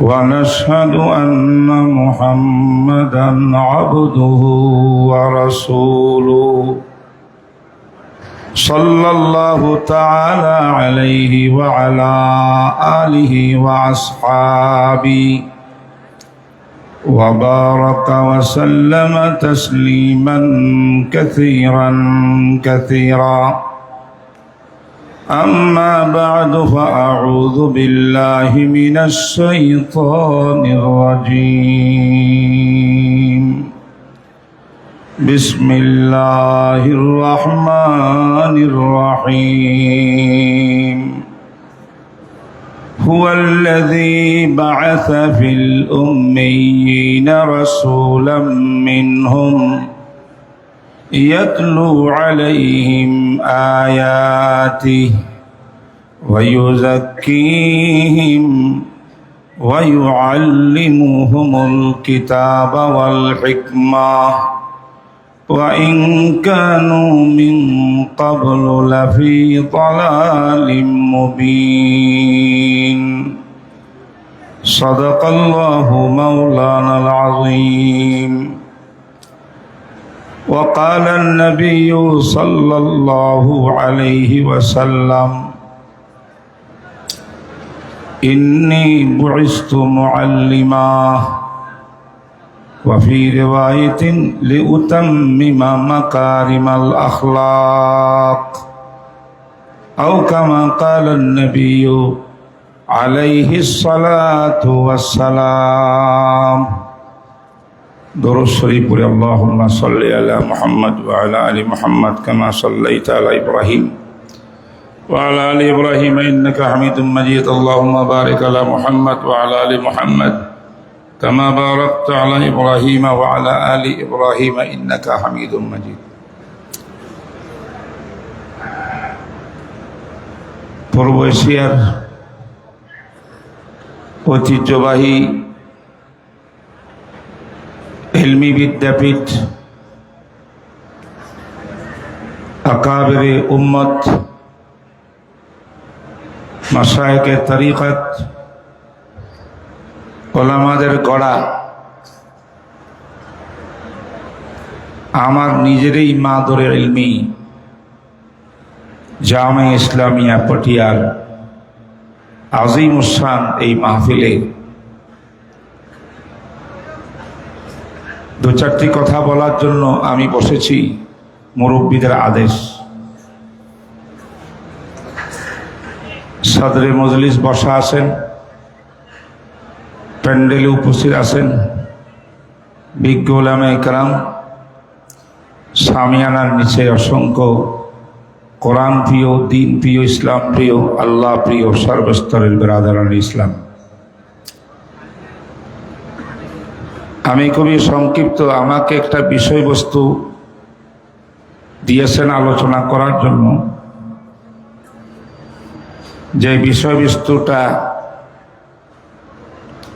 ونشهد أن محمدا عبده ورسوله. صلى الله تعالى عليه وعلى آله وأصحابه. وبارك وسلم تسليما كثيرا كثيرا. أما بعد فأعوذ بالله من الشيطان الرجيم. بسم الله الرحمن الرحيم. هو الذي بعث في الأميين رسولا منهم يتلو عليهم آياته ويزكيهم ويعلمهم الكتاب والحكمة. وإن كانوا من قبل لفي ضلال مبين. صدق الله مولانا العظيم. وقال النبي صلى الله عليه وسلم إني بعثت معلما. وفي رواية لأتمم مكارم الأخلاق. أو كما قال النبي عليه الصلاة والسلام. দরজ শরীফ পড়ে আল্লাহুম্মা আলি মুহাম্মদ কামা সাল্লাইতা আলা আলি ইব্রাহিম ইন্নাকা হামিদুম মাজিদ। আল্লাহুম্মা বারিক আলা আলি মুহাম্মদ কামা বারাকতা আলা ইব্রাহিম ওয়া আলি ইব্রাহিম ইন্নাকা হামিদুম পূর্ব এশিয়ার ঐতিহ্যবাহী ইলমি বিদ্যাপীঠ আকাবের উম্মত মাসায়কে তরিকত, ওলামাদের গড়া। আমার নিজেরই মা ধরে ইলমি জামে ইসলামিয়া পটিয়ার আজিম উসান এই মাহফিলে দু চারটি কথা বলার জন্য আমি বসেছি, মুরব্বীদের আদেশ। সাদরে মজলিস বসা আছেন, প্যান্ডেলে উপস্থিত আছেন, বিজ্ঞ ওলামে একরাম সামিয়ানার নিচে অসংখ্য কোরআন প্রিয়, দিন প্রিয়, ইসলাম প্রিয়, আল্লাহ প্রিয়, সর্বস্তরের বেরাদারান ইসলাম। আমি খুবই সংক্ষিপ্ত। আমাকে একটা বিষয়বস্তু দিয়েছেন আলোচনা করার জন্য। যে বিষয়বস্তুটা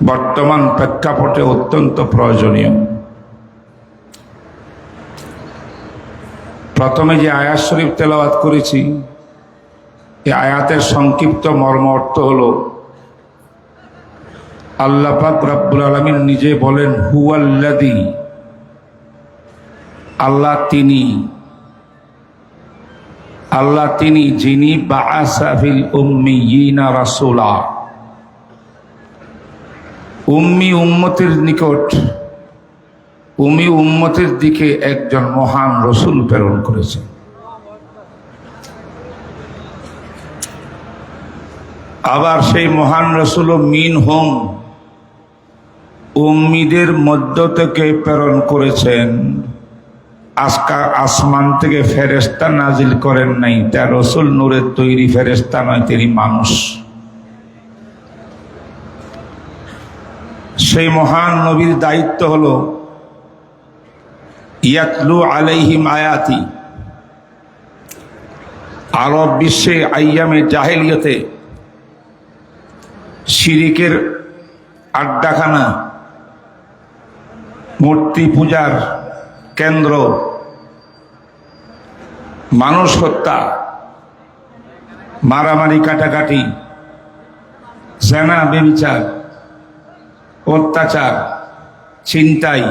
বর্তমান প্রেক্ষাপটে অত্যন্ত প্রয়োজনীয়। প্রথমে যে আয়াত শরীফ তেলাওয়াত করেছি, এই আয়াতের সংক্ষিপ্ত মর্ম অর্থ হলো আল্লাহ পাক রব্বুল আলমিন নিজে বলেন হুয়াল্লাদি আল্লাহ তিনি। আল্লাহ তিনি যিনি বাআসাফিল উম্মিয়িনা রাসূলা। উম্মি উম্মতের নিকট উমি উম্মতের দিকে একজন মহান রসুল প্রেরণ করেছেন আবার সেই মহান রসুল মিন হোম উম্মিদের মধ্য থেকে প্রেরণ করেছেন। আজকা আসমান থেকে ফেরেস্তা নাজিল করেন নাই, তা রসুল নূরের তৈরি ফেরেস্তা নয়, তিনি মানুষ। সেই মহান নবীর দায়িত্ব হল, ইয়াতলু আলাইহিম আয়াতি আরব বিশ্বে আইয়ামে জাহেলিয়তে শিরিকের আড্ডাখানা মূর্তি পূজার কেন্দ্র, মানুষ হত্যা, মারামারি কাটাকাটি, জেনা বেবিচার, অত্যাচার, ছিনতাই,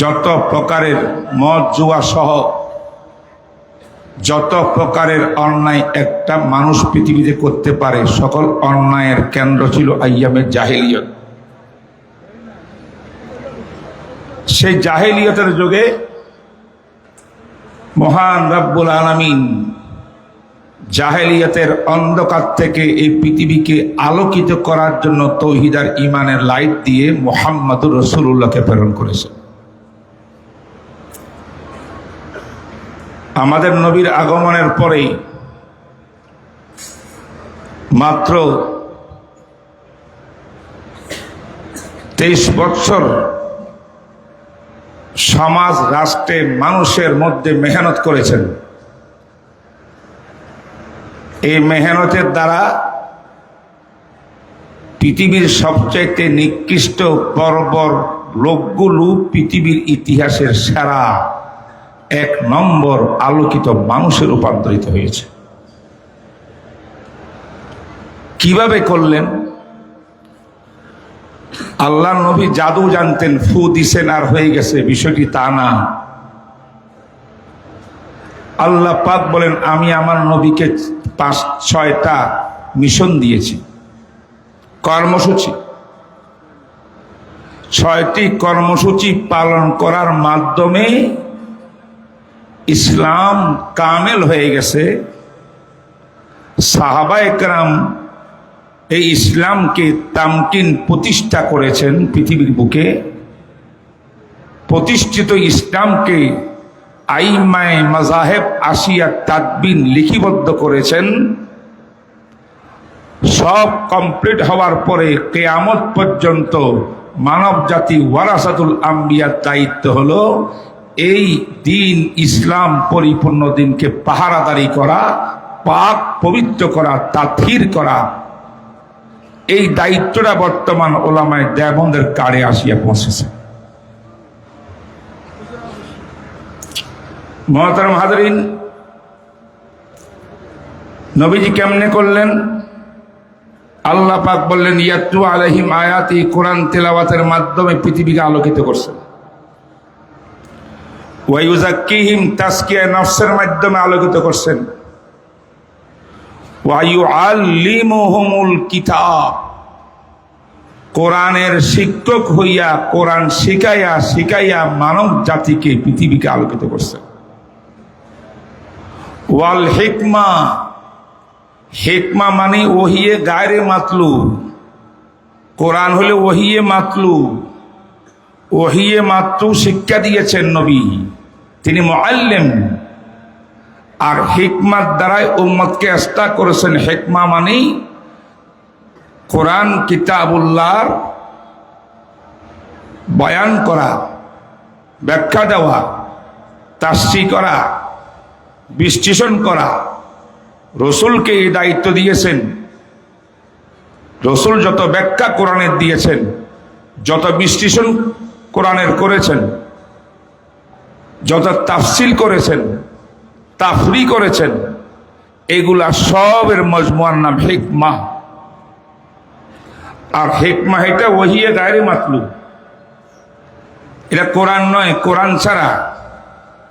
যত প্রকারের মদ জুয়া সহ যত প্রকারের অন্যায় একটা মানুষ পৃথিবীতে করতে পারে, সকল অন্যায়ের কেন্দ্র ছিল আইয়ামের জাহেলিয়ত। সেই জাহেলিয়তের যুগে মহান রব্বুল আলমিন জাহেলিয়তের অন্ধকার থেকে এই পৃথিবীকে আলোকিত করার জন্য তৌহিদার ইমানের লাইট দিয়ে মোহাম্মদুর রসুল্লাহকে প্রেরণ করেছে। আমাদের নবীর আগমনের পরেই মাত্র তেইশ বৎসর সমাজ, রাষ্ট্রে মানুষের মধ্যে মেহনত করেছেন। এই মেহনতের দ্বারা পৃথিবীর সবচাইতে নিকৃষ্ট বর্বর লোকগুলো পৃথিবীর ইতিহাসের সেরা এক নম্বর আলোকিত মানুষে রূপান্তরিত হয়েছে। কীভাবে করলেন? আল্লাহ নবী জাদু জানতেন, ফু দিছেন আর হয়ে গেছে, বিষয়টি তা না। আল্লাহ পাক বলেন, আমি আমার নবীকে পাঁচ, ছয়টা মিশন দিয়েছি, কর্মসূচি। ছয়টি কর্মসূচি পালন করার মাধ্যমে ইসলাম কামেল হয়ে গেছে। সাহাবা একরাম এই ইসলামকে তামকিন প্রতিষ্ঠা করেছেন পৃথিবীর বুকে। প্রতিষ্ঠিত ইসলামকে আইমায় মাজাহেব আসিয়া তাদবিন লিখিবদ্ধ করেছেন। সব কমপ্লিট হওয়ার পরে কেয়ামত পর্যন্ত মানব জাতি ওয়ারাসাতুল আম্বিয়ার দায়িত্ব হল এই দিন ইসলাম পরিপূর্ণ দিনকে পাহারাদারি করা, পাক পবিত্র করা, তাথির করা এই দায়িত্বটা বর্তমান ওলামায় দেবন্দের কারে আসিয়া পৌঁছেছে। মহাতারম হাজরিন, নবীজি কেমনে করলেন? আল্লাহ পাক বললেন ইয়াতু আলহিম আয়াতি, কোরআন তেলাওয়াতের মাধ্যমে পৃথিবীকে আলোকিত করছেন ওয়াইউজাক্কিহিম তাস্কিয়া নফসের মাধ্যমে আলোকিত করছেন। কিতাব। কোরআনের শিক্ষক হইয়া কোরআন শিখাইয়া শিখাইয়া মানব জাতিকে পৃথিবীকে আলোকিত করছে। ওয়াল হিকমা। হেকমা মানে ওহিয়ে গায়রে মাতলু। কোরআন হলে ওহিয়ে মাতলু। ওহিয়ে মাতলু শিক্ষা দিয়েছেন নবী। তিনি মোয়াল্লেম আর হিকমার দ্বারাই উম্মতকে আস্থা করেছেন। হেকমা মানেই কোরআন, কিতাবুল্লাহর বয়ান করা, ব্যাখ্যা দেওয়া তাস্তি করা, বিশ্লেষণ করা। রসুলকে এই দায়িত্ব দিয়েছেন। রসুল যত ব্যাখ্যা কোরআনের দিয়েছেন, যত বিশ্লেষণ কোরআনের করেছেন, যত তাফসিল করেছেন তাফরি করেছেন। এগুলা সবের মজমুয়ার নাম হেকমা। আর হেকমা এটা ওহিয়ে গায়ে মাতলু এটা কোরআন নয়, কোরআন ছাড়া।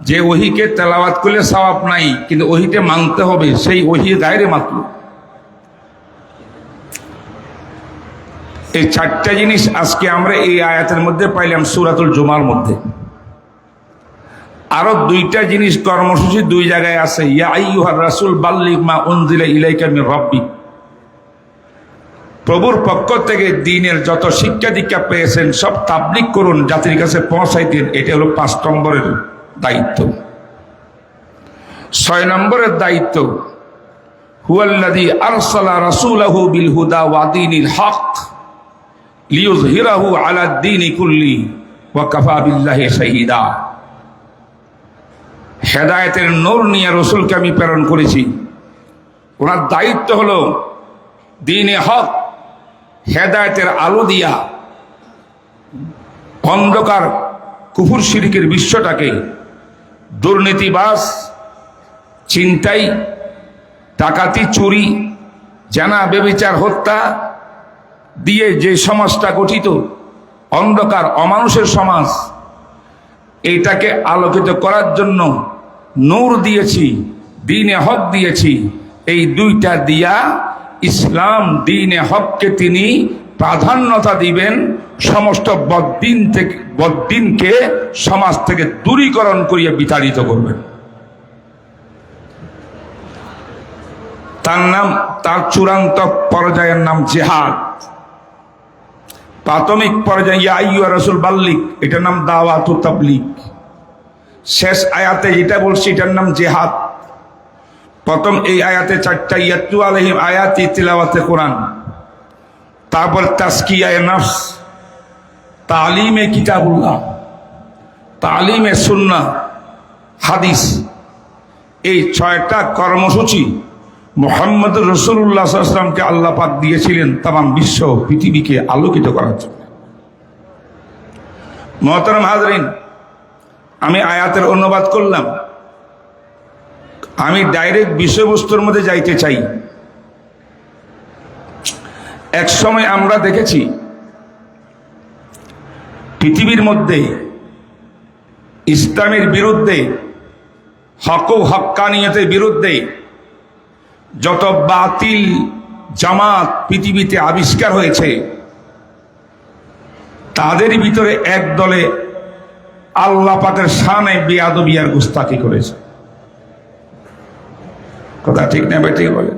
যে ওহিকে তেলাওয়াত করলে সওয়াব নাই, কিন্তু ওহিতে মানতে হবে, সেই ওহি গায়ে মাতলু এই চারটা জিনিস আজকে আমরা এই আয়াতের মধ্যে পাইলাম সুরাতুল জুমার মধ্যে। আরও দুইটা জিনিস কর্মসূচি দুই জায়গায় আছে। রাসূল, বাল্লিগ মা উনজিলা ইলাইকা মির রাব্বিক প্রভুর পক্ষ থেকে দিনের যত শিক্ষা দীক্ষা পেয়েছেন, সব তাবলিক করুন, জাতির কাছে পৌঁছাই দিন। এটা হলো পাঁচ নম্বরের দায়িত্ব। ছয় নম্বরের দায়িত্ব, হুয়াল্লাযী আরসালা রাসূলাহু বিল হুদা ওয়া দীনিল হক লিইয়ুযহিরাহু আলা দ্বীনি কুল্লি ওয়া কাফা বিল্লাহি শাহীদা। হেদায়েতের নূর নিয়ে রসুলকে আমি প্রেরণ করেছি। ওনার দায়িত্ব হলো দিনে হক, হেদায়তের আলো দিয়া অন্ধকার কুফুর শিরিকের বিশ্বটাকে দুর্নীতিবাস চিন্তাই ডাকাতি, চুরি, জানা, বেবিচার, হত্যা দিয়ে যে সমাজটা গঠিত, অন্ধকার, অমানুষের সমাজ এইটাকে আলোকিত করার জন্য নূর দিয়েছি, দিনে হক দিয়েছি। এই দুইটা দিয়া ইসলাম দিনে হককে তিনি প্রাধান্যতা দিবেন, সমস্ত বদ্দিন থেকে বদ্দিনকে সমাজ থেকে দূরীকরণ করিয়া বিতাড়িত করবেন। তার নাম তার চূড়ান্ত পর্যায়ের নাম জেহাদ। প্রাথমিক পর্যায়ে ইয়া রাসূল বাল্লিক এটার নাম দাওয়াতু তাবলিগ। শেষ আয়াতে যেটা বলছি, এটার নাম জেহাদ। প্রথম এই আয়াতে চারটা ইয়াতু আলহিম আয়াতি তিলাওয়াতে কোরআন। তারপর তাস্কিয়ায় নফস, তালিমে কিতাবুল্লাহ, তালিমে সুন্না হাদিস। এই ছয়টা কর্মসূচি মোহাম্মদ রসুল্লাহ আসলামকে আল্লাহ পাক দিয়েছিলেন তাম বিশ্ব পৃথিবীকে আলোকিত করার জন্য। মহতরম হাজরিন, আমি আয়াতের অনুবাদ করলাম। আমি ডাইরেক্ট বিষয়বস্তুর মধ্যে যাইতে চাই। এক সময় আমরা দেখেছি, পৃথিবীর মধ্যে ইসলামের বিরুদ্ধে, হক হক্কানিয়তের বিরুদ্ধে যত বাতিল জামাত পৃথিবীতে আবিষ্কার হয়েছে, তাদের ভিতরে এক দলে আল্লাহ পাকের সানে বিয়াদবিয়ার গুস্তাকি করেছে। কথা ঠিক না ঠিক বলে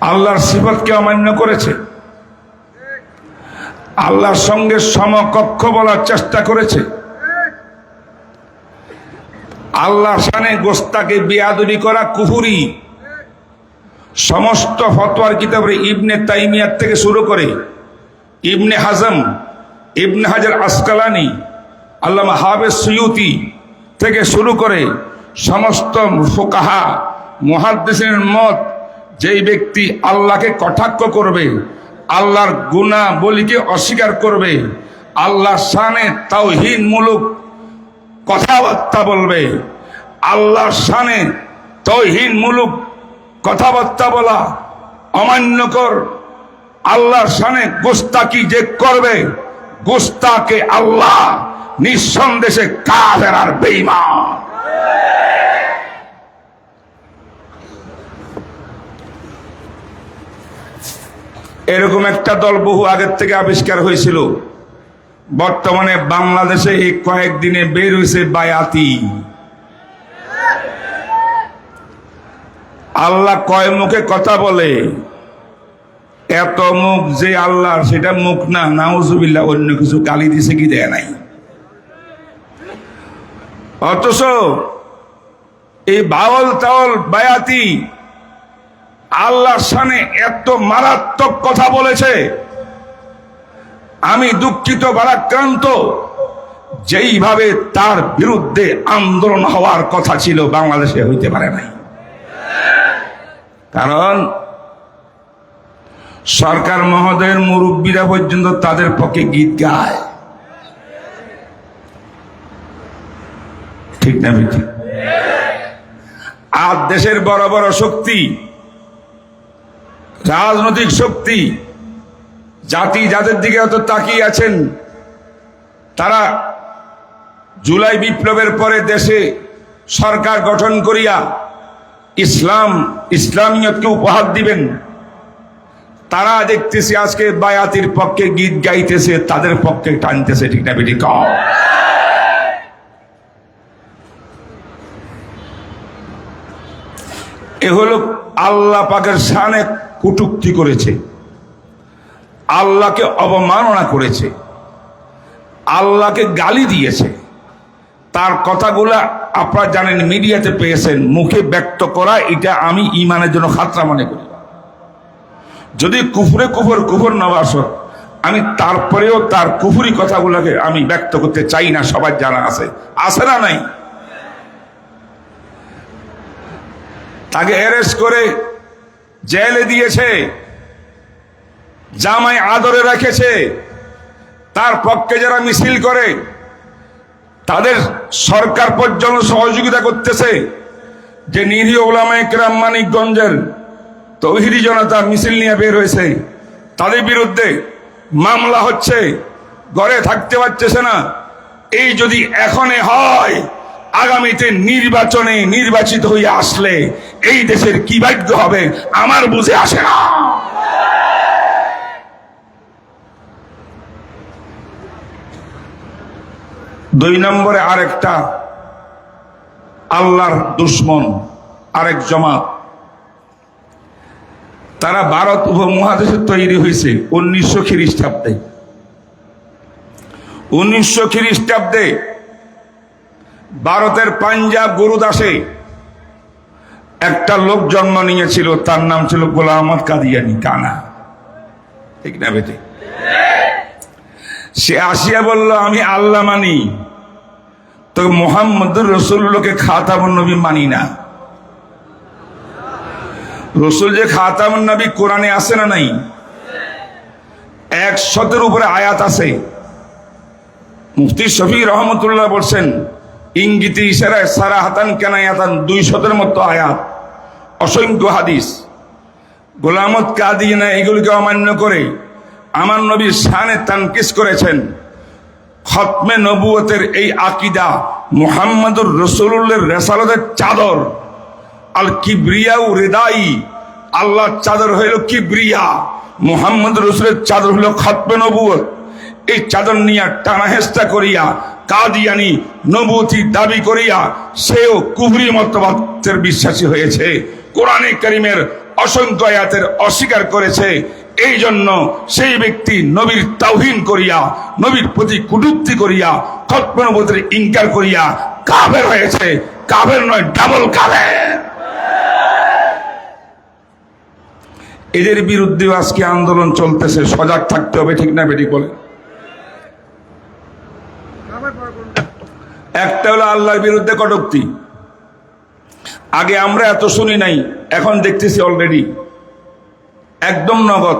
আল্লাহর সিফতকে অমান্য করেছে? আল্লাহর সঙ্গে সমকক্ষ বলার চেষ্টা করেছে? আল্লাহ শানে গোস্তাকে বিয়াদবি করা কুহুরি সমস্ত ফতোয়ার কিতাবে ইবনে তাইমিয়ার থেকে শুরু করে ইবনে হাজম, ইবনে হাজার আসকালানি, আল্লামা হাবেজ সৈয়তি থেকে শুরু করে সমস্ত ফোকাহা মহাদ্দেশের মত, যেই ব্যক্তি আল্লাহকে কটাক্ষ করবে, আল্লাহর গুণা বলিকে অস্বীকার করবে আল্লাহ শানে তাওহীনমূলক কথাবার্তা বলবে। আল্লাহ শানে তৌহিনমূলক কথাবার্তা বলা অমান্যকর। আল্লাহর শানে গোস্তাকি যে করবে গোস্তাকে আল্লাহ নিঃসন্দেশে কাফের আর বেইমান এরকম একটা দল বহু আগের থেকে আবিষ্কার হয়েছিল। বর্তমানে বাংলাদেশে এই কয়েকদিনে বের হয়েছে বায়াতি। আল্লাহ কয় মুখে কথা বলে, এত মুখ যে আল্লাহ, সেটা মুখ না, নাউজুবিল্লাহ, অন্য কিছু গালি দিছে কি দেয় নাই। অথচ এই বাউল তাওল বায়াতি আল্লাহর সামনে এত মারাত্মক কথা বলেছে আমি দুঃখিত বারাক্রান্ত যেইভাবে তার বিরুদ্ধে আন্দোলন হওয়ার কথা ছিল, বাংলাদেশে হইতে পারে নাই। কারণ, সরকার মহোদয়ের মুরব্বীরা পর্যন্ত তাদের পক্ষে গীত গায়। ঠিক না ঠিক আর দেশের বড় বড় শক্তি, রাজনৈতিক শক্তি জাতি যাদের দিকে অত তাকিয়ে আছেন, তারা জুলাই বিপ্লবের পরে দেশে সরকার গঠন করিয়া ইসলাম, ইসলামিয়তকে উপহার দিবেন। তারা দেখতেছি আজকে বায়াতির পক্ষে গীত গাইতেছে, তাদের পক্ষে টানতেছে, ঠিক না বেটি? এ হলো আল্লাহ পাকের সানে কুটুক্তি করেছে। আল্লাহকে অবমাননা করেছে, আল্লাহকে গালি দিয়েছে। তার কথাগুলা আপনারা জানেন, মিডিয়াতে পেয়েছেন, মুখে ব্যক্ত করা, এটা আমি ইমানের জন্য খাতরা মনে করি। যদি কুফুরে কুফর কুফর নবাস আমি তারপরেও তার কুফুরি কথাগুলোকে আমি ব্যক্ত করতে চাই না, সবার জানা আছে। আছে না নাই? তাকে অ্যারেস্ট করে জেলে দিয়েছে। জামাই আদরে রেখেছে, তার পক্ষে যারা মিছিল করে, তাদের সরকার পর্যন্ত সহযোগিতা করতেছে যে নিরীহ ওলামায় কেরাম মানিকগঞ্জের তৌহিদি জনতা মিছিল নিয়ে বের হয়েছে। তাদের বিরুদ্ধে মামলা হচ্ছে, ঘরে থাকতে পারতেছে না। এই যদি এখনে হয়, আগামীতে নির্বাচনে নির্বাচিত হয়ে আসলে এই দেশের কি ভাগ্য হবে, আমার বুঝে আসে না। দুই নম্বরে আরেকটা, আল্লাহর দুশ্মন, আরেক জমাত। তারা ভারত উপমহাদেশে তৈরি হয়েছে উনিশশো খ্রিস্টাব্দে। উনিশশো খ্রিস্টাব্দে ভারতের পাঞ্জাব গুরুদাসে একটা লোক জন্ম নিয়েছিল, তার নাম ছিল গোলাম কাদিয়ানি কানা। ঠিক না বেটে? সে আসিয়া বলল, আমি আল্লাহ মানি। তো মোহাম্মদুর রসুল্লোকে খাতামুন নবী মানি না। রসুল যে খাতামুন নবী কোরআনে আছে না নাই? একশতের উপরে আয়াত আছে। মুফতি শফি রহমতুল্লাহ বলছেন, ইঙ্গিতি ইশারায় সারা হাতান কেনায়াতান, দুই শতের মতো আয়াত। অসংখ্য হাদিস। গোলামত কাদিনা এগুলিকে অমান্য করে আমার নবীর শানে তানকিস করেছেন। খতমে নবুয়তের এই আকিদা মুহাম্মদুর রসুল্লের রেসালতের চাদর। আল কিবরিয়াউ রেদাই আল্লাহর চাদর হইল কিবরিয়া মুহাম্মদ রসুলের চাদর হইল খতমে নবুয়ত। এই চাদর নিয়ে টানাহেস্তা করিয়া, কাদিয়ানি নবুতি দাবি করিয়া, সেও কুবরি মতবাদের বিশ্বাসী হয়েছে। কোরআনে করিমের অসংখ্য আয়াতের অস্বীকার করেছে। এই জন্য সেই ব্যক্তি নবীর তাওহিন করিয়া, নবীর প্রতি কুটুক্তি করিয়া খতমনবতের ইনকার করিয়া কাবের হয়েছে। কাবের নয় ডাবল কাবের এদের বিরুদ্ধে আজকে আন্দোলন চলতেছে, সজাগ থাকতে হবে, ঠিক না বেটি বলে একটা হলো আল্লাহর বিরুদ্ধে কটুক্তি। আগে আমরা এত শুনি নাই, এখন দেখতেছি অলরেডি একদম নগদ।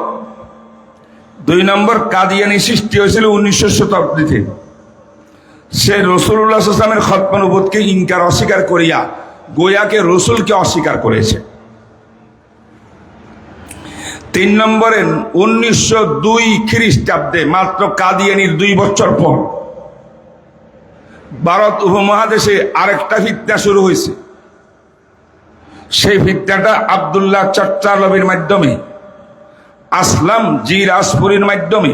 দুই নম্বর কাদিয়ানি সৃষ্টি হয়েছিল উনিশশো শতাব্দীতে। সে রসুল্লাহ আসলামের খতমানুবোধকে ইনকার অস্বীকার করিয়া গোয়াকে রসুলকে অস্বীকার করেছে। তিন নম্বরে উনিশশো দুই খ্রিস্টাব্দে, মাত্র কাদিয়ানির দুই বছর পর, ভারত উপমহাদেশে আরেকটা ফিতনা শুরু হয়েছে। সেই ফিতনাটা আবদুল্লাহ চট্টালবির মাধ্যমে আসলাম জি রাজপুরীর মাধ্যমে।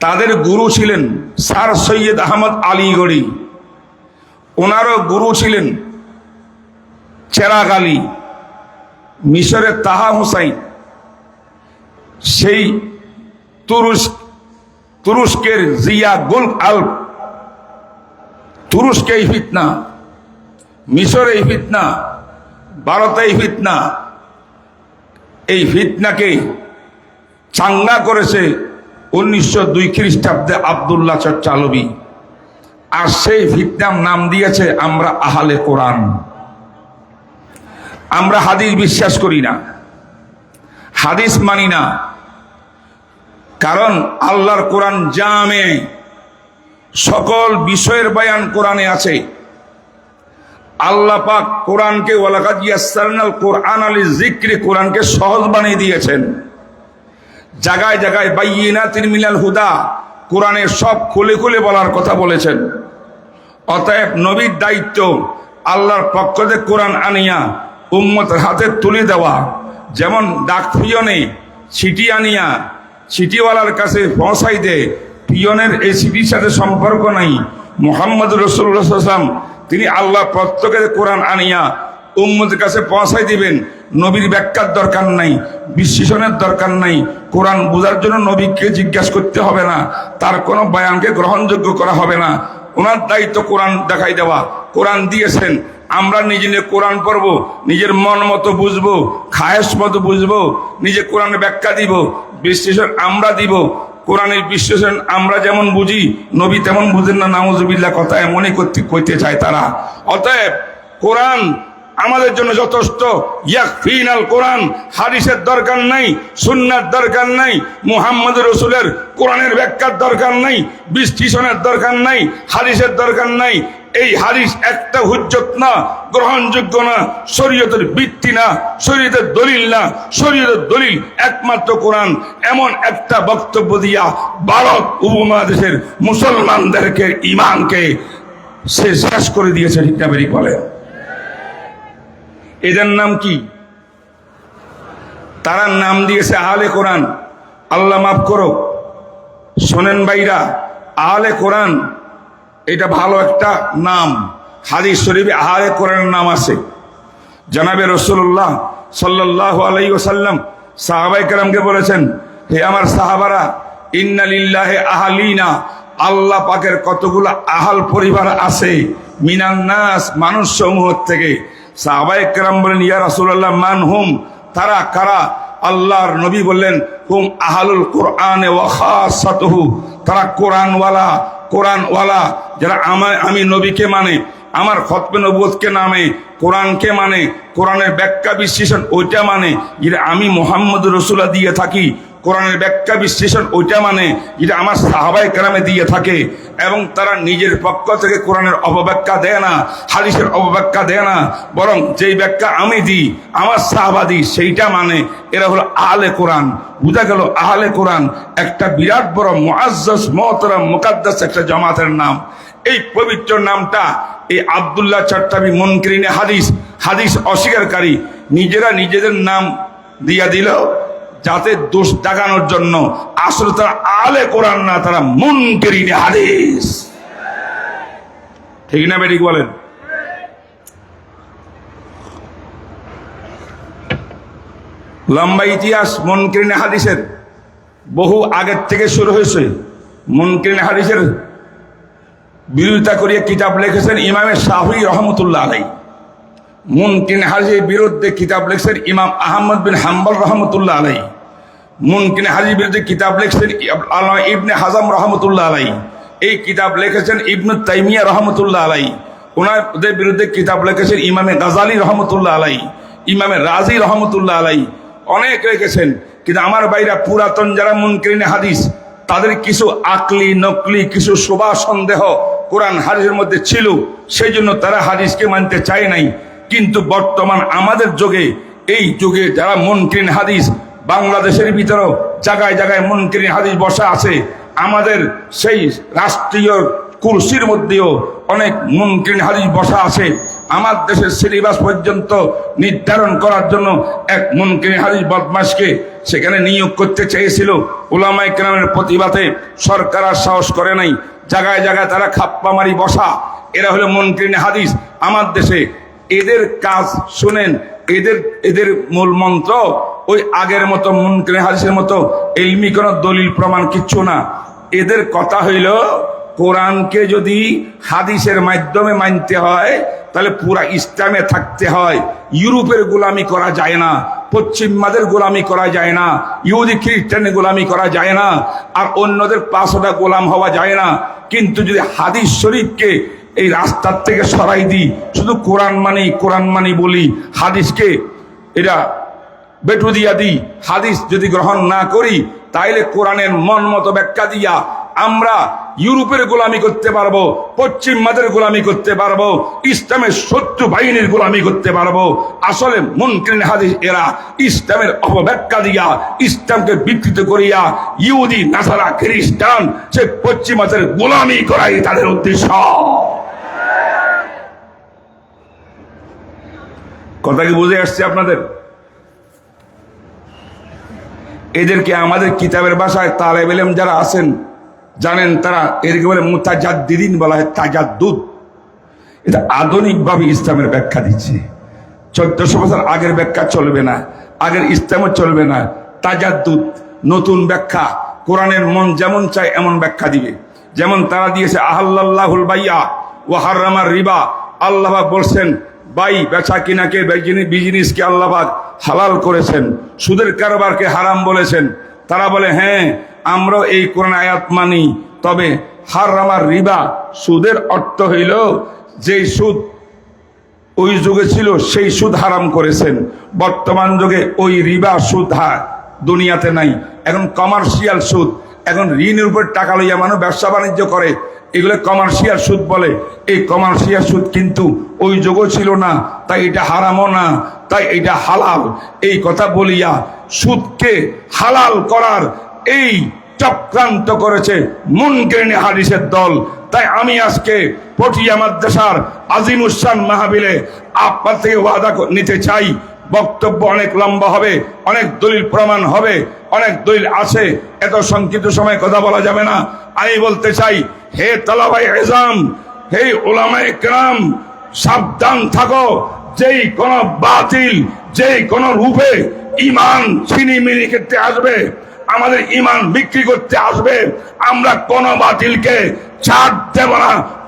তাদের গুরু ছিলেন স্যার সৈয়দ আহমদ আলীগড়ি ওনারও গুরু ছিলেন চেরাগ আলী মিশরের তাহা হুসাইন। সেই তুরস্ক তুরস্কের জিয়া গুল আল তুরস্কে ফিতনা মিশরে এই ফিতনা ভারতে ফিতনা এই ফিতনাকে চাঙ্গা করেছে উনিশশো দুই খ্রিস্টাব্দে আবদুল্লাহ চালবি। আর সেই ফিতনার নাম দিয়েছে আমরা আহালে কোরআন। আমরা হাদিস বিশ্বাস করি না। হাদিস মানি না। কারণ আল্লাহর কোরআন জামে। সকল বিষয়ের বয়ান কোরআনে আছে। আল্লাহ পাক কোরআনকে ওয়ালাকাদ ইয়াসসারনাল কোরআন আলী জিক্রি কোরআনকে সহজ বানিয়ে দিয়েছেন। জায়গায় জায়গায় বাইয়িনাতিন মিনাল হুদা কোরআনে সব খুলে খুলে বলার কথা বলেছেন। অতএব নবীর দায়িত্ব আল্লাহর পক্ষ থেকে কোরআন আনিয়া উম্মতের হাতে তুলে দেওয়া। যেমন ডাক পিয়নে সিটি আনিয়া সিটিওয়ালার কাছে পৌঁছাই দে পিয়নের এই সাথে সম্পর্ক নাই মোহাম্মদ রসুল্লাহাম তিনি আল্লাহ প্রত্যেকের কোরআন আনিয়া উম্মদের কাছে পৌঁছাই দিবেন। নবীর ব্যাখ্যার দরকার নাই, বিশ্লেষণের দরকার নাই। কোরআন বোঝার জন্য নবীকে জিজ্ঞাসা করতে হবে না, তার কোনো বয়ানকে গ্রহণযোগ্য করা হবে না। ওনার দায়িত্ব কোরআন দেখাই দেওয়া। কোরআন দিয়েছেন, আমরা নিজে নিজে কোরআন পড়ব, নিজের মন মতো বুঝব, খায়েশ মতো বুঝব, নিজে কোরআনের ব্যাখ্যা দিব, বিশ্লেষণ আমরা দিব কোরআনের বিশ্লেষণ আমরা যেমন বুঝি, নবী তেমন বুঝেন না নামজবিল্লা কথা এমনই করতে কইতে চায় তারা। অতএব কোরআন আমাদের জন্য যথেষ্ট। ইয়াকফিনাল কোরআন হারিসের দরকার নাই, সুন্নার দরকার নাই, মুহাম্মদ রসুলের কোরআনের ব্যাখ্যার দরকার নাই, বিশ্লেষণের দরকার নাই হারিসের দরকার নাই এই হাদিস একটা হুজ্জত না, গ্রহণযোগ্য না, শরীয়তের ভিত্তি না, শরীয়তের দলিল না। শরীয়তের দলিল একমাত্র কোরআন। এমন একটা বক্তব্য দিয়া ভারত উপমহাদেশের মুসলমানদেরকে ইমানকে সে শেষ করে দিয়েছে না বলে? এদের নাম কি? তারা নাম দিয়েছে আহলে কোরআন। আল্লাহ মাফ করো। শোনেন ভাইরা, আহলে কোরআন এটা ভালো একটা নাম। হাদিস শরীফে আহলে কোরআনের নাম আছে। জানাবে রসুল্লাহ সাল্লাহ আলাই ওসাল্লাম সাহাবাই কালামকে বলেছেন, হে আমার সাহাবারা ইন্নালিল্লাহে আহালিনা, আল্লাহ পাকের কতগুলো আহাল পরিবার আছে মিনান্নাস মানুষ সমূহ থেকে। সাহাবাই কালাম বলেন, ইয়া রাসুল্লাহ মান হুম? তারা, কারা? আল্লাহর নবী বললেন, হুম আহালুল কোরআনে ওয়াখাসাতুহু তারা কোরআনওয়ালা কোরআনওয়ালা যারা আমার আমি নবীকে মানে আমার খতমে নবোধকে নামে, কোরআনকে মানে কোরআনের ব্যাখ্যা বিশ্লেষণ ওইটা মানে যেটা আমি মোহাম্মদ রসুল্লাহ দিয়ে থাকি। কোরআনের ব্যাখ্যা বিশ্লেষণ, ওইটা মানে যেটা আমার সাহাবাই কেরামে দিয়ে থাকে এবং তারা নিজের পক্ষ থেকে কোরআনের অপব্যাখ্যা দেয় না, হাদিসের অপব্যাখ্যা দেয় না, বরং যেই ব্যাখ্যা আমি দিই, আমার সাহাবা দিই, সেইটা মানে এরা হলো আহলে কোরআন। বুঝা গেল, আহলে কোরআন একটা বিরাট বড় মুআজ্জাজ, মহতরম, মুকাদ্দাস একটা জামাতের নাম। এই পবিত্র নামটা এই আবদুল্লাহ চট্টাবি মনকরিনে হাদিস হাদিস অস্বীকারী। নিজেরা নিজেদের নাম দিয়া দিল যাতে দোষ দেখানোর জন্য আসলে তারা আলে কোরআন না, তারা মনকরিনে হাদিস। ঠিক না বেরিক বলেন? লম্বা ইতিহাস মনকরিনে হাদিসের। বহু আগের থেকে শুরু হয়েছে। মনকরিনে হাদিসের বিরোধিতা করিয়ে কিতাব লিখেছেন ইমামের শাহি রহমতুল্লাহ আলাই মুনকিন হাজির বিরুদ্ধে কিতাব লিখছেন ইমাম আহমদ বিন হাম্বল রহমতুল্লাহ আলাই। মুনকিন হাজির বিরুদ্ধে কিতাব লিখছেন আল্লাহ ইবনে হাজাম রহমতুল্লাহ আলাই। এই কিতাব লিখেছেন ইবনু তাইমিয়া রহমতুল্লাহ আলাই। ওনাদের বিরুদ্ধে কিতাব লিখেছেন ইমামে গাজালি রহমতুল্লাহ আলাই, ইমামে রাজি রহমতুল্লাহ আলাই। অনেক রেখেছেন কিন্তু আমার বাইরা পুরাতন যারা মুনকিন হাদিস, তাদের কিছু আকলি, নকলি, কিছু শোভা সন্দেহ কোরআন হাদিসের মধ্যে ছিল, সেই জন্য তারা হাদিসকে মানতে চায় নাই। কিন্তু বর্তমান আমাদের যুগে, এই যুগে যারা মনকিন হাদিস বাংলাদেশের ভিতরেও জায়গায় জায়গায় মনকিন হাদিস বসা আছে, আমাদের সেই রাষ্ট্রীয় কুরসির মধ্যেও অনেক মুনকিন হাদিস বসা আছে। আমার দেশের সিলেবাস পর্যন্ত নির্ধারণ করার জন্য এক মুনকিন হাদিস বদমাসকে সেখানে নিয়োগ করতে চেয়েছিল। ওলামাই কেরামের প্রতিবাদে সরকার আর সাহস করে নাই। জায়গায় জায়গায় তারা খাপ্পা মারি বসা। এরা হলো মুনকিন হাদিস। আমার দেশে এদের কাজ শুনেন, এদের এদের মূল মন্ত্র, ওই আগের মতো মুনকিন হাদিসের মতো এলমি কোনো দলিল প্রমাণ কিচ্ছু না। এদের কথা হইল, কোরআনকে যদি হাদিসের মাধ্যমে মানতে হয়, তাহলে পুরা ইসলামে থাকতে হয়। ইউরোপের গোলামি করা যায় না পশ্চিমাদের গোলামি করা যায় না, ইহুদি খ্রিস্টানের গোলামি করা যায় না, আর অন্যদের পাঁচটা গোলাম হওয়া যায় না। কিন্তু যদি হাদিস শরীফকে এই রাস্তার থেকে সরাই দিই। শুধু কোরআন মানি কোরআন মানি বলি, হাদিসকে এটা বেটু দিয়া দিই। হাদিস যদি গ্রহণ না করি, তাইলে কোরআনের মন মতো ব্যাখ্যা দিয়া আমরা ইউরোপের গোলামি করতে পারব পশ্চিমাদের গোলামি করতে পারব, ইসলামের শত্রু বাহিনীর গোলামি করতে পারব। আসলে মুনকিন হাদিস এরা ইসলামের অপব্যাখ্যা দিয়া, ইসলামকে বিকৃত করিয়া ইহুদি, নাসারা, খ্রিস্টান সে পশ্চিমাদের গোলামি করাই তাদের উদ্দেশ্য। কথা কি বুঝে আসছে আপনাদের? এদেরকে আমাদের কিতাবের বাসায় তালেব এলেম যারা আছেন, জানেন তারা এদেরকে বলে মুতাজাদ্দিদিন বলা হয়, তাজাদ্দুদ। এটা আধুনিকভাবে ইসলামের ব্যাখ্যা দিচ্ছে। চোদ্দশো বছর আগের ব্যাখ্যা চলবে না, আগের ইসলামও চলবে না। তাজাদ্দুদ, নতুন ব্যাখ্যা, কোরআনের মন যেমন চায় এমন ব্যাখ্যা দিবে। যেমন তারা দিয়েছে আহাল্লাহুল বাইয়া ও হার্রামার রিবা। আল্লাহ বলছেন বাই বেচা কিনাকে বিজিনিসকে আল্লাহবাক হালাল করেছেন, সুদের কারবারকে হারাম বলেছেন। তারা বলে হ্যাঁ আমরাও এই কোরআন আয়াত মানি, তবে হার্রামার রিবা। সুদের অর্থ হইল, যেই সুদ ওই যুগে ছিল, সেই সুদ হারাম করেছেন। বর্তমান যুগে ওই রিবা সুদ দুনিয়াতে নাই। এখন কমার্শিয়াল সুদ এখন ঋণের উপর টাকা লইয়া মানুষ ব্যবসা বাণিজ্য করে, এগুলো কমার্শিয়াল সুদ বলে। এই কমার্শিয়াল সুদ কিন্তু ওই যুগও ছিল না, তাই এটা হারামও না, তাই এটা হালাল। এই কথা বলিয়া সুদকে হালাল করার এই চক্রান্ত করেছে মুনকেরণী হাদিসের দল। তাই আমি আজকে পটিয়া মাদ্রাসার আজিম উসান মাহাবিলে আপনার থেকে ওয়াদা নিতে চাই বক্তব্য অনেক লম্বা হবে, অনেক দলিল প্রমাণ হবে, অনেক দলিল আছে। এত সংক্ষিপ্ত সময় কথা বলা যাবে না। আমি বলতে চাই, হে তালাবাই এজাম, হে ওলামাই কেরাম, সাবধান থাকো। যেই কোন বাতিল, যেই কোন রূপে ইমান ছিনিমিনি ক্ষেত্রে আসবে, আমাদের ইমান বিক্রি করতে আসবে। আমরা কোন বাতিলকে ছাড় দেব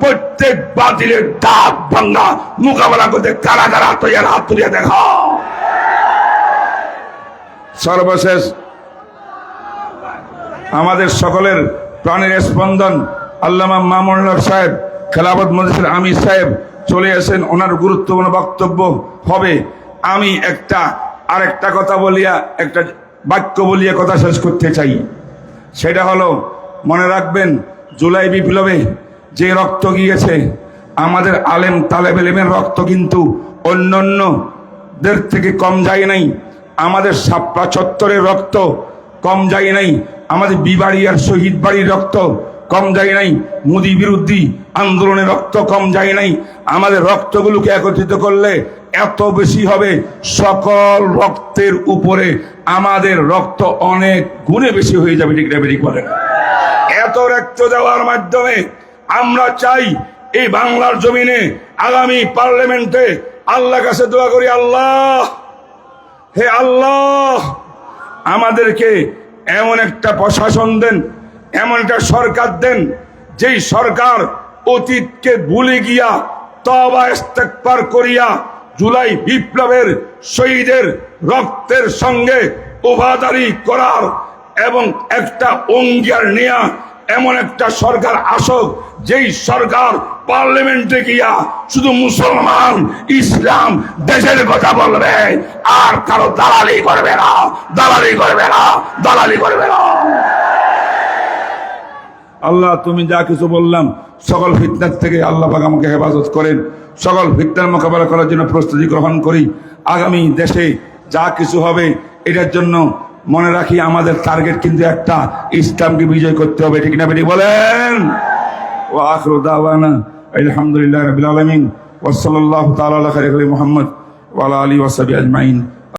প্রত্যেক বাতিলের দাঁত ভাঙ্গা মোকাবেলা করতে কারা কারা তৈরি হাত তুলিয়ে দেখা। সর্বশেষ, আমাদের সকলের প্রাণের স্পন্দন আল্লামা মামুল্লাহ সাহেব, খেলাফত মজলিসের আমির সাহেব চলে আসেন ওনার গুরুত্বপূর্ণ বক্তব্য হবে, আমি একটা, আরেকটা কথা বলিয়া, একটা বাক্য বলিয়া কথা শেষ করতে চাই। সেটা হলো, মনে রাখবেন জুলাই বিপ্লবে যে রক্ত গিয়েছে, আমাদের আলেম তালেব এলেমের রক্ত কিন্তু অন্যান্যদের থেকে কম যায় নাই। আমাদের সাপ্পা চত্বরের রক্ত কম যায় নাই। আমাদের বিবাড়িয়ার শহীদ বাড়ির রক্ত কম যায় নাই। মোদি বিরোধী আন্দোলনের রক্ত কম যায় নাই। আমাদের রক্তগুলোকে একত্রিত করলে এত বেশি হবে। সকল রক্তের উপরে আমাদের রক্ত অনেক গুণে বেশি হয়ে যাবে, ঠিক না বলেন রক্ত দেওয়ার মাধ্যমে আমরা চাই এই বাংলার জমিনে আগামী পার্লামেন্টে আল্লাহ কাছে দোয়া করি, আল্লাহ, হে আল্লাহ, আমাদেরকে এমন একটা প্রশাসন দেন, এমন একটা সরকার দেন, যেই সরকার অতীতকে ভুলে গিয়া তবা ইস্তেকবার করিয়া জুলাই বিপ্লবের শহীদের রক্তের সঙ্গে উপাদারি করার এবং একটা অঙ্গীকার নেয়া এমন একটা সরকার আসক, যেই সরকার পার্লামেন্টে গিয়া শুধু মুসলমান, ইসলাম, দেশের কথা বলবে, আর কারও দালালি করবে না, দালালি করবে না, দালালি করবে না। আল্লাহ, তুমি যা কিছু বললাম, সকল ফিতনার থেকে আল্লাহ পাক আমাকে হেফাজত করেন। সকল ফিতনার মোকাবেলা করার জন্য প্রস্তুতি গ্রহণ করি। আগামী দেশে যা কিছু হবে, এটার জন্য মনে রাখি আমাদের টার্গেট কিন্তু একটা, ইসলামকে বিজয় করতে হবে, ঠিক না বেটি বলেন? ও আখর আলহামদুলিল্লাহ রবিল আলমিন ওসলাল্লাহ তালা মোহাম্মদ ওয়ালা আলী ওয়াসাবি আজমাইন।